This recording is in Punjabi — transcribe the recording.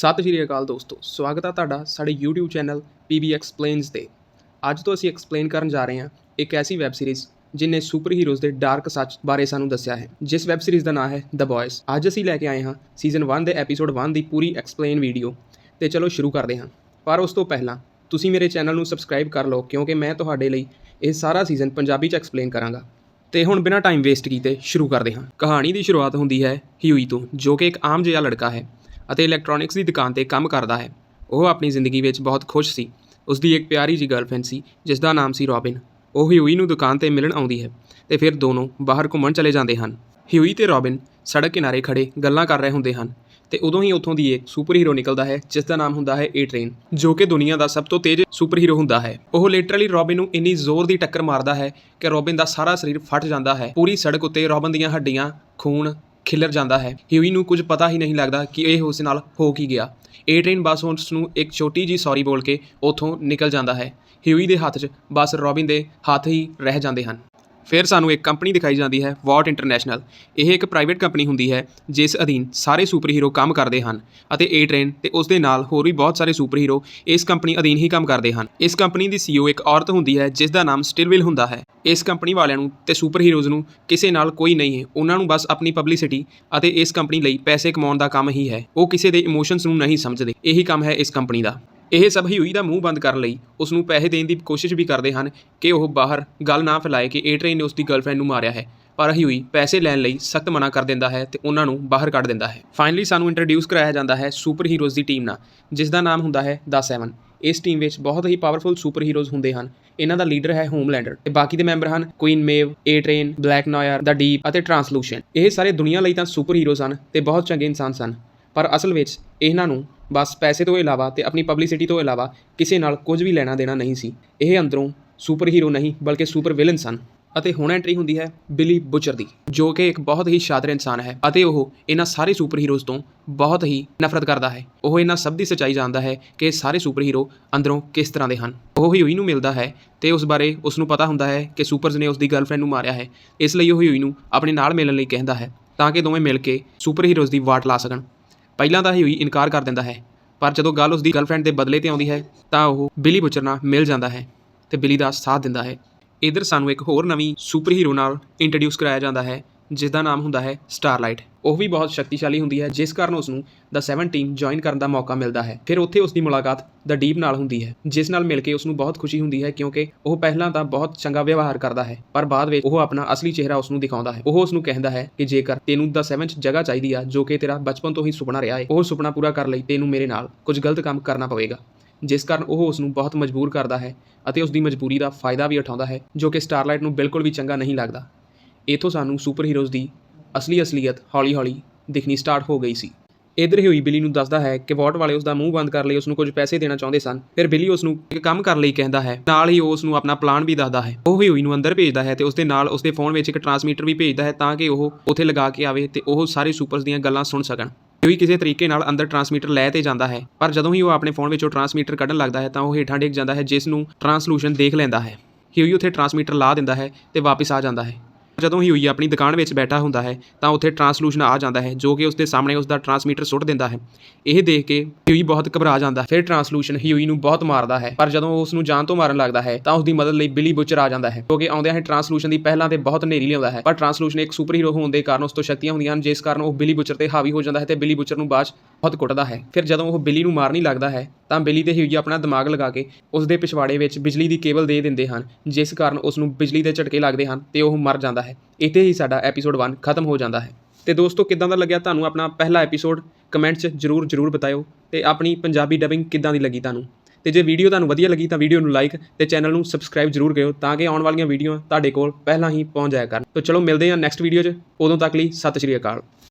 ਸਤਿ ਸ਼੍ਰੀ ਅਕਾਲ ਦੋਸਤੋ, ਸਵਾਗਤ ਹੈ ਤੁਹਾਡਾ ਸਾਡੇ YouTube ਚੈਨਲ PB ਐਕਸਪਲੇਨਸ ਤੇ। ਅੱਜ ਤੋਂ ਅਸੀਂ ਐਕਸਪਲੇਨ ਕਰਨ ਜਾ ਰਹੇ ਹਾਂ ਇੱਕ ਐਸੀ ਵੈਬ ਸੀਰੀਜ਼ ਜਿਨੇ ਸੁਪਰ ਹੀਰੋਜ਼ ਦੇ ਡਾਰਕ ਸੱਚ ਬਾਰੇ ਸਾਨੂੰ ਦੱਸਿਆ ਹੈ, ਜਿਸ ਵੈਬ ਸੀਰੀਜ਼ ਦਾ ਨਾਮ ਹੈ ਦ ਬॉयਜ਼ ਅੱਜ ਅਸੀਂ ਲੈ ਕੇ ਆਏ ਹਾਂ ਸੀਜ਼ਨ 1 ਦੇ ਐਪੀਸੋਡ 1 ਦੀ ਪੂਰੀ ਐਕਸਪਲੇਨ ਵੀਡੀਓ ਤੇ ਚਲੋ ਸ਼ੁਰੂ ਕਰਦੇ ਹਾਂ। ਪਰ ਉਸ ਤੋਂ ਪਹਿਲਾਂ ਤੁਸੀਂ ਮੇਰੇ ਚੈਨਲ ਨੂੰ ਸਬਸਕ੍ਰਾਈਬ ਕਰ ਲਓ, ਕਿਉਂਕਿ ਮੈਂ ਤੁਹਾਡੇ ਲਈ ਇਹ ਸਾਰਾ ਸੀਜ਼ਨ ਪੰਜਾਬੀ ਚ ਐਕਸਪਲੇਨ ਕਰਾਂਗਾ। ਤੇ ਹੁਣ ਬਿਨਾਂ ਟਾਈਮ ਵੇਸਟ ਕੀਤੇ ਸ਼ੁਰੂ ਕਰਦੇ ਹਾਂ। ਕਹਾਣੀ ਦੀ ਸ਼ੁਰੂਆਤ ਹੁੰਦੀ ਹੈ ਹਿਊਈ ਤੋਂ, ਜੋ ਕਿ ਇੱਕ ਆਮ ਜਿਹਾ ਲੜਕਾ ਹੈ। ਅਤੇ ਇਲੈਕਟ੍ਰੋਨਿਕਸ ਦੀ ਦੁਕਾਨ ਤੇ ਕੰਮ ਕਰਦਾ ਹੈ। ਉਹ ਆਪਣੀ ਜ਼ਿੰਦਗੀ ਵਿੱਚ ਬਹੁਤ ਖੁਸ਼ ਸੀ। ਉਸ ਦੀ ਇੱਕ ਪਿਆਰੀ ਜੀ ਗਰਲਫ੍ਰੈਂਡ ਸੀ ਜਿਸ ਦਾ ਨਾਮ ਸੀ ਰੋਬਿਨ। ਉਹ ਹਿਊਈ ਨੂੰ ਦੁਕਾਨ ਤੇ ਮਿਲਣ ਆਉਂਦੀ ਹੈ ਤੇ ਫਿਰ ਦੋਨੋਂ ਬਾਹਰ ਘੁੰਮਣ ਚਲੇ ਜਾਂਦੇ ਹਨ। ਹਿਊਈ ਤੇ ਰੋਬਿਨ ਸੜਕ ਕਿਨਾਰੇ ਖੜੇ ਗੱਲਾਂ ਕਰ ਰਹੇ ਹੁੰਦੇ ਹਨ ਤੇ ਉਦੋਂ ਹੀ ਉੱਥੋਂ ਦੀ ਇੱਕ ਸੁਪਰ ਹੀਰੋ ਨਿਕਲਦਾ ਹੈ ਜਿਸ ਦਾ ਨਾਮ ਹੁੰਦਾ ਹੈ ਏ ਟ੍ਰੇਨ ਜੋ ਕਿ ਦੁਨੀਆ ਦਾ ਸਭ ਤੋਂ ਤੇਜ਼ ਸੁਪਰ ਹੀਰੋ ਹੁੰਦਾ ਹੈ। ਉਹ ਲਿਟਰਲੀ ਰੋਬਿਨ ਨੂੰ ਇੰਨੀ ਜ਼ੋਰ ਦੀ ਟੱਕਰ ਮਾਰਦਾ ਹੈ ਕਿ ਰੋਬਿਨ ਦਾ ਸਾਰਾ ਸਰੀਰ ਫਟ ਜਾਂਦਾ ਹੈ। ਪੂਰੀ ਸੜਕ ਉੱਤੇ ਰੋਬਿਨ ਦੀਆਂ ਹੱਡੀਆਂ, ਖੂਨ ਖਿਲਰ ਜਾਂਦਾ ਹੈ। ਹਿਊਈ ਨੂੰ ਕੁਝ ਪਤਾ ਹੀ ਨਹੀਂ ਲੱਗਦਾ ਕਿ ਇਹ ਉਸ ਨਾਲ ਹੋ ਕੀ ਗਿਆ। ਏ ਟ੍ਰੇਨ ਬੱਸ ਉਸ ਨੂੰ ਇੱਕ ਛੋਟੀ ਜੀ ਸੌਰੀ ਬੋਲ ਕੇ ਉੱਥੋਂ ਨਿਕਲ ਜਾਂਦਾ ਹੈ। ਹਿਊਈ ਦੇ ਹੱਥ 'ਚ ਬੱਸ ਰੋਬਿਨ ਦੇ ਹੱਥ ਹੀ ਰਹਿ ਜਾਂਦੇ ਹਨ। ਫਿਰ ਸਾਨੂੰ ਇੱਕ ਕੰਪਨੀ ਦਿਖਾਈ ਜਾਂਦੀ ਹੈ, ਵਾਟ ਇੰਟਰਨੈਸ਼ਨਲ। ਇਹ ਇੱਕ ਪ੍ਰਾਈਵੇਟ ਕੰਪਨੀ ਹੁੰਦੀ ਹੈ, ਜਿਸ ਅਧੀਨ ਸਾਰੇ ਸੁਪਰ ਹੀਰੋ ਕੰਮ ਕਰਦੇ ਹਨ ਅਤੇ ਏ ਟ੍ਰੇਨ ਤੇ ਉਸ ਦੇ ਨਾਲ ਹੋਰ ਵੀ ਬਹੁਤ ਸਾਰੇ ਸੁਪਰ ਹੀਰੋ ਇਸ ਕੰਪਨੀ ਅਧੀਨ ਹੀ ਕੰਮ ਕਰਦੇ ਹਨ। ਇਸ ਕੰਪਨੀ ਦੀ ਸੀਈਓ ਇੱਕ ਔਰਤ ਹੁੰਦੀ ਹੈ, ਜਿਸ ਦਾ ਨਾਮ ਸਟਿਲਵਿਲ ਹੁੰਦਾ ਹੈ। ਇਸ ਕੰਪਨੀ ਵਾਲਿਆਂ ਨੂੰ ਤੇ ਸੁਪਰ ਹੀਰੋਜ਼ ਨੂੰ ਕਿਸੇ ਨਾਲ ਕੋਈ ਨਹੀਂ ਹੈ। ਉਹਨਾਂ ਨੂੰ ਬਸ ਆਪਣੀ ਪਬਲਿਸਿਟੀ ਅਤੇ ਇਸ ਕੰਪਨੀ ਲਈ ਪੈਸੇ ਕਮਾਉਣ ਦਾ ਕੰਮ ਹੀ ਹੈ। ਉਹ ਕਿਸੇ ਦੇ ਇਮੋਸ਼ਨਸ ਨੂੰ ਨਹੀਂ ਸਮਝਦੇ। ਇਹੀ ਕੰਮ ਹੈ ਇਸ ਕੰਪਨੀ ਦਾ। ਇਹ ਸਭ ਹਿਊਈ ਦਾ ਮੂੰਹ ਬੰਦ ਕਰਨ ਲਈ ਉਸ ਨੂੰ ਪੈਸੇ ਦੇਣ ਦੀ ਕੋਸ਼ਿਸ਼ ਵੀ ਕਰਦੇ ਹਨ ਕਿ ਉਹ ਬਾਹਰ ਗੱਲ ਨਾ ਫੈਲਾਏ ਕਿ ਏ ਟ੍ਰੇਨ ਨੇ ਉਸ ਦੀ ਗਰਲਫ੍ਰੈਂਡ ਨੂੰ ਮਾਰਿਆ ਹੈ। ਪਰ ਹਿਊਈ ਪੈਸੇ ਲੈਣ ਲਈ ਸਖਤ ਮਨਾ ਕਰ ਦਿੰਦਾ ਹੈ ਤੇ ਉਹਨਾਂ ਨੂੰ ਬਾਹਰ ਕੱਢ ਦਿੰਦਾ ਹੈ। ਫਾਈਨਲੀ ਸਾਨੂੰ ਇੰਟਰੋਡਿਊਸ ਕਰਾਇਆ ਜਾਂਦਾ ਹੈ ਸੁਪਰ ਹੀਰੋਜ਼ ਦੀ ਟੀਮ ਨਾਲ ਜਿਸ ਦਾ ਨਾਮ ਹੁੰਦਾ ਹੈ ਦਾ 7 ਇਸ ਟੀਮ ਵਿੱਚ ਬਹੁਤ ਹੀ ਪਾਵਰਫੁਲ ਸੁਪਰ ਹੀਰੋਜ਼ ਹੁੰਦੇ ਹਨ। ਇਹਨਾਂ ਦਾ ਲੀਡਰ ਹੈ ਹੋਮਲੈਂਡਰ ਤੇ ਬਾਕੀ ਦੇ ਮੈਂਬਰ ਹਨ Queen Maeve A Train Black Noir the Deep ਅਤੇ ਟਰਾਂਸਲੂਸ਼ਨ ਇਹ ਸਾਰੇ ਦੁਨੀਆ ਲਈ ਤਾਂ ਸੁਪਰ ਹੀਰੋਜ਼ ਹਨ ਤੇ ਬਹੁਤ ਚੰਗੇ ਇਨਸਾਨ ਸਨ। ਪਰ ਅਸਲ ਵਿੱਚ ਇਹਨਾਂ ਨੂੰ ਬਸ ਪੈਸੇ ਤੋਂ ਇਲਾਵਾ ਤੇ ਆਪਣੀ ਪਬਲਿਸਿਟੀ ਤੋਂ ਇਲਾਵਾ ਕਿਸੇ ਨਾਲ ਕੁਝ ਵੀ ਲੈਣਾ ਦੇਣਾ ਨਹੀਂ ਸੀ। ਇਹ ਅੰਦਰੋਂ ਸੁਪਰ ਹੀਰੋ ਨਹੀਂ, ਬਲਕਿ ਸੁਪਰ ਵਿਲਨ ਸਨ। ਅਤੇ ਹੁਣ ਐਂਟਰੀ ਹੁੰਦੀ ਹੈ ਬਿਲੀ ਬੁਚਰ ਦੀ, ਜੋ ਕਿ ਇੱਕ ਬਹੁਤ ਹੀ ਸ਼ਾਤਰ ਇਨਸਾਨ ਹੈ ਅਤੇ ਉਹ ਇਹਨਾਂ ਸਾਰੇ ਸੁਪਰ ਹੀਰੋਜ਼ ਤੋਂ ਬਹੁਤ ਹੀ ਨਫ਼ਰਤ ਕਰਦਾ ਹੈ। ਉਹ ਇਹਨਾਂ ਸਭ ਦੀ ਸੱਚਾਈ ਜਾਣਦਾ ਹੈ ਕਿ ਇਹ ਸਾਰੇ ਸੁਪਰ ਹੀਰੋ ਅੰਦਰੋਂ ਕਿਸ ਤਰ੍ਹਾਂ ਦੇ ਹਨ। ਉਹ ਹਿਊਈ ਨੂੰ ਮਿਲਦਾ ਹੈ ਤੇ ਉਸ ਬਾਰੇ ਉਸ ਨੂੰ ਪਤਾ ਹੁੰਦਾ ਹੈ ਕਿ ਸੁਪਰਜ਼ ਨੇ ਉਸ ਦੀ ਗਰਲਫ੍ਰੈਂਡ ਨੂੰ ਮਾਰਿਆ ਹੈ। ਇਸ ਲਈ ਉਹ ਹਿਊਈ ਨੂੰ ਆਪਣੇ ਨਾਲ ਮਿਲਣ ਲਈ ਕਹਿੰਦਾ ਹੈ ਤਾਂ ਕਿ ਦੋਵੇਂ ਮਿਲ ਕੇ ਸੁਪਰ ਹੀਰੋਜ਼ ਦੀ ਵਾਟ ਲਾ ਸਕਣ। ਪਹਿਲਾਂ ਤਾਂ ਹਿਊਈ ਇਨਕਾਰ ਕਰ ਦਿੰਦਾ ਹੈ। ਪਰ ਜਦੋਂ ਗੱਲ ਉਸ ਦੀ ਗਰਲਫ੍ਰੈਂਡ ਦੇ ਬਦਲੇ ਤੇ ਆਉਂਦੀ ਹੈ, ਤਾਂ ਉਹ ਬਿਲੀ ਬੁਚਰ ਨਾਲ ਮਿਲ ਜਾਂਦਾ ਹੈ ਤੇ ਬਿਲੀ ਦਾ ਸਾਥ ਦਿੰਦਾ ਹੈ। ਇਧਰ ਸਾਨੂੰ ਇੱਕ ਹੋਰ ਨਵੀਂ ਸੁਪਰ ਹੀਰੋ ਨਾਲ ਇੰਟਰੋਡਿਊਸ ਕਰਾਇਆ ਜਾਂਦਾ ਹੈ। ਜਿਸ ਦਾ ਨਾਮ ਹੁੰਦਾ ਹੈ ਸਟਾਰਲਾਈਟ। ਉਹ ਵੀ ਬਹੁਤ ਸ਼ਕਤੀਸ਼ਾਲੀ ਹੁੰਦੀ ਹੈ, ਜਿਸ ਕਾਰਨ ਉਸ ਨੂੰ ਦਾ 7 ਟੀਮ ਜੁਆਇਨ ਕਰਨ ਦਾ ਮੌਕਾ ਮਿਲਦਾ ਹੈ। ਫਿਰ ਉੱਥੇ ਉਸ ਦੀ ਮੁਲਾਕਾਤ ਦਾ ਡੀਪ ਨਾਲ ਹੁੰਦੀ ਹੈ, ਜਿਸ ਨਾਲ ਮਿਲ ਕੇ ਉਸ ਨੂੰ ਬਹੁਤ ਖੁਸ਼ੀ ਹੁੰਦੀ ਹੈ ਕਿਉਂਕਿ ਉਹ ਪਹਿਲਾਂ ਤਾਂ ਬਹੁਤ ਚੰਗਾ ਵਿਵਹਾਰ ਕਰਦਾ ਹੈ, ਪਰ ਬਾਅਦ ਵਿੱਚ ਉਹ ਆਪਣਾ ਅਸਲੀ ਚਿਹਰਾ ਉਸ ਨੂੰ ਦਿਖਾਉਂਦਾ ਹੈ। ਉਹ ਉਸ ਨੂੰ ਕਹਿੰਦਾ ਹੈ ਕਿ ਜੇਕਰ ਤੈਨੂੰ ਦਾ 7 ਚ ਜਗ੍ਹਾ ਚਾਹੀਦੀ ਆ ਜੋ ਕਿ ਤੇਰਾ ਬਚਪਨ ਤੋਂ ਹੀ ਸੁਪਨਾ ਰਿਹਾ ਹੈ ਉਹ ਸੁਪਨਾ ਪੂਰਾ ਕਰਨ ਲਈ, ਤੈਨੂੰ ਮੇਰੇ ਨਾਲ ਕੁਝ ਗਲਤ ਕੰਮ ਕਰਨਾ ਪਵੇਗਾ। ਜਿਸ ਕਾਰਨ ਉਹ ਉਸ ਨੂੰ ਬਹੁਤ ਮਜਬੂਰ ਕਰਦਾ ਹੈ ਅਤੇ ਉਸ ਦੀ ਮਜਬੂਰੀ ਦਾ ਫਾਇਦਾ ਵੀ ਉਠਾਉਂਦਾ ਹੈ, ਜੋ ਕਿ ਸਟਾਰਲਾਈਟ ਨੂੰ ਬਿਲਕੁਲ ਵੀ ਚੰਗਾ ਨਹੀਂ ਲੱਗਦਾ। ਇਥੋਂ ਸਾਨੂੰ ਸੁਪਰ ਹੀਰੋਜ਼ ਦੀ ਅਸਲੀ ਅਸਲੀਅਤ ਹੌਲੀ-ਹੌਲੀ ਦਿਖਣੀ ਸਟਾਰਟ ਹੋ ਗਈ ਸੀ। ਇਧਰ ਹੀ ਹੋਈ ਬਿਲੀ ਨੂੰ ਦੱਸਦਾ ਹੈ ਕਿ ਵਾਟ ਵਾਲੇ ਉਸ ਦਾ ਮੂੰਹ ਬੰਦ ਕਰ ਲਈ ਉਸ ਨੂੰ ਕੁਝ ਪੈਸੇ ਦੇਣਾ ਚਾਹੁੰਦੇ ਸਨ। ਫਿਰ ਬਿਲੀ ਉਸ ਨੂੰ ਇੱਕ ਕੰਮ ਕਰਨ ਲਈ ਕਹਿੰਦਾ ਹੈ। ਨਾਲ ਹੀ ਉਹ ਉਸ ਨੂੰ ਆਪਣਾ ਪਲਾਨ ਵੀ ਦੱਸਦਾ ਹੈ। ਉਹ ਹੀ ਹੋਈ ਨੂੰ ਅੰਦਰ ਭੇਜਦਾ ਹੈ ਤੇ ਉਸ ਦੇ ਨਾਲ ਉਸ ਦੇ ਫੋਨ ਵਿੱਚ ਇੱਕ ਟਰਾਂਸਮੀਟਰ ਵੀ ਭੇਜਦਾ ਹੈ ਤਾਂ ਕਿ ਉਹ ਉੱਥੇ ਲਗਾ ਕੇ ਆਵੇ ਤੇ ਉਹ ਸਾਰੇ ਸੁਪਰਸ ਦੀਆਂ ਗੱਲਾਂ ਸੁਣ ਸਕਣ। ਕੋਈ ਕਿਸੇ ਤਰੀਕੇ ਨਾਲ ਅੰਦਰ ਟਰਾਂਸਮੀਟਰ ਲੈ ਤੇ ਜਾਂਦਾ ਹੈ। ਪਰ ਜਦੋਂ ਹੀ ਉਹ ਆਪਣੇ ਫੋਨ ਵਿੱਚੋਂ ਟਰਾਂਸਮੀਟਰ ਕੱਢਣ ਲੱਗਦਾ ਹੈ ਤਾਂ ਉਹ ਹੇਠਾਂ ਡਿੱਗ ਜਾਂਦਾ ਹੈ ਜਿਸ ਨੂੰ ਟਰਾਂਸਲੂਸ਼ਨ ਦੇਖ ਲੈਂਦਾ ਹੈ। ਹਿਊਈ ਉੱਥੇ ਟਰਾਂਸਮੀਟਰ ਲਾ ਦਿੰਦਾ ਹੈ ਤੇ ਵਾਪਸ ਆ ਜਾਂਦਾ ਹੈ। ਜਦੋਂ ਹਿਊਈ ਆਪਣੀ ਦੁਕਾਨ ਵਿੱਚ ਬੈਠਾ ਹੁੰਦਾ ਹੈ, ਤਾਂ ਉੱਥੇ ਟਰਾਂਸਲੂਸ਼ਨ ਆ ਜਾਂਦਾ ਹੈ, ਜੋ ਕਿ ਉਸ ਦੇ ਸਾਹਮਣੇ ਉਸ ਦਾ ਟਰਾਂਸਮੀਟਰ ਸੁੱਟ ਦਿੰਦਾ ਹੈ। ਇਹ ਦੇਖ ਕੇ ਹਿਊਈ ਬਹੁਤ ਘਬਰਾ ਜਾਂਦਾ ਹੈ। ਫਿਰ ਟਰਾਂਸਲੂਸ਼ਨ ਹਿਊਈ ਨੂੰ ਬਹੁਤ ਮਾਰਦਾ ਹੈ, ਪਰ ਜਦੋਂ ਉਹ ਉਸ ਨੂੰ ਜਾਨ ਤੋਂ ਮਾਰਨ ਲੱਗਦਾ ਹੈ, ਤਾਂ ਉਸ ਦੀ ਮਦਦ ਲਈ ਬਿਲੀ ਬੁਚਰ ਆ ਜਾਂਦਾ ਹੈ ਕਿਉਂਕਿ ਆਉਂਦਿਆਂ ਹੀ ਟਰਾਂਸਲੂਸ਼ਨ ਦੀ ਪਹਿਲਾਂ ਤੇ ਬਹੁਤ ਹਨੇਰੀ ਲਿਆਉਂਦਾ ਹੈ। ਪਰ ਟਰਾਂਸਲੂਸ਼ਨ ਇੱਕ ਸੁਪਰ ਹੀਰੋ ਹੋਣ ਦੇ ਕਾਰਨ ਉਸ ਤੋਂ ਸ਼ਕਤੀਆਂ ਹੁੰਦੀਆਂ ਹਨ, ਜਿਸ ਕਾਰਨ ਉਹ ਬਿਲੀ ਬੁਚਰ ਤੇ ਹਾਵੀ ਹੋ ਜਾਂਦਾ ਹੈ ਤੇ ਬਿਲੀ ਬੁਚਰ ਨੂੰ ਬਾਅਦ 'ਚ ਬਹੁਤ ਕੁੱਟਦਾ ਹੈ। ਫਿਰ ਜਦੋਂ ਉਹ ਬਿਲੀ ਨੂੰ ਮਾਰਨੀ ਲੱਗਦਾ ਹੈ, ਤਾਂ ਬਿਲੀ ਤੇ ਹਿਊਈ ਆਪਣਾ ਦਿਮਾਗ ਲਗਾ ਕੇ ਉਸ ਦੇ ਪਿਛਵਾੜੇ ਵਿੱਚ ਬਿਜਲੀ ਦੀ ਕੇਬਲ ਦੇ ਦਿੰਦੇ ਹਨ, ਜਿਸ ਕਾਰਨ ਉਸ ਨੂੰ ਬਿਜਲੀ ਦੇ ਝਟਕੇ ਲੱਗਦੇ ਹਨ ਤੇ ਉਹ ਮਰ ਜਾਂਦਾ ਹੈ। ਇੱਥੇ ਹੀ ਸਾਡਾ ਐਪੀਸੋਡ 1 ਖਤਮ ਹੋ ਜਾਂਦਾ ਹੈ। ਤੇ ਦੋਸਤੋ, ਕਿਦਾਂ ਦਾ ਲੱਗਿਆ ਤੁਹਾਨੂੰ ਆਪਣਾ ਪਹਿਲਾ ਐਪੀਸੋਡ? ਕਮੈਂਟ 'ਚ ਜਰੂਰ ਜਰੂਰ ਬਤਾਇਓ ਤੇ ਆਪਣੀ ਪੰਜਾਬੀ ਡਬਿੰਗ ਕਿਦਾਂ ਦੀ ਲੱਗੀ ਤੁਹਾਨੂੰ? ਤੇ ਜੇ ਵੀਡੀਓ ਤੁਹਾਨੂੰ ਵਧੀਆ ਲੱਗੀ ਤਾਂ ਵੀਡੀਓ ਨੂੰ ਲਾਈਕ ਤੇ ਚੈਨਲ ਨੂੰ ਸਬਸਕ੍ਰਾਈਬ ਜਰੂਰ ਕਰਿਓ ਤਾਂ ਕਿ ਆਉਣ ਵਾਲੀਆਂ ਵੀਡੀਓ ਤੁਹਾਡੇ ਕੋਲ ਪਹਿਲਾਂ ਹੀ ਪਹੁੰਚ ਜਾਇਆ ਕਰਨ। ਤਾਂ ਚਲੋ, ਮਿਲਦੇ ਹਾਂ ਨੈਕਸਟ ਵੀਡੀਓ 'ਚ। ਉਦੋਂ ਤੱਕ ਲਈ ਸਤਿ ਸ਼੍ਰੀ ਅਕਾਲ।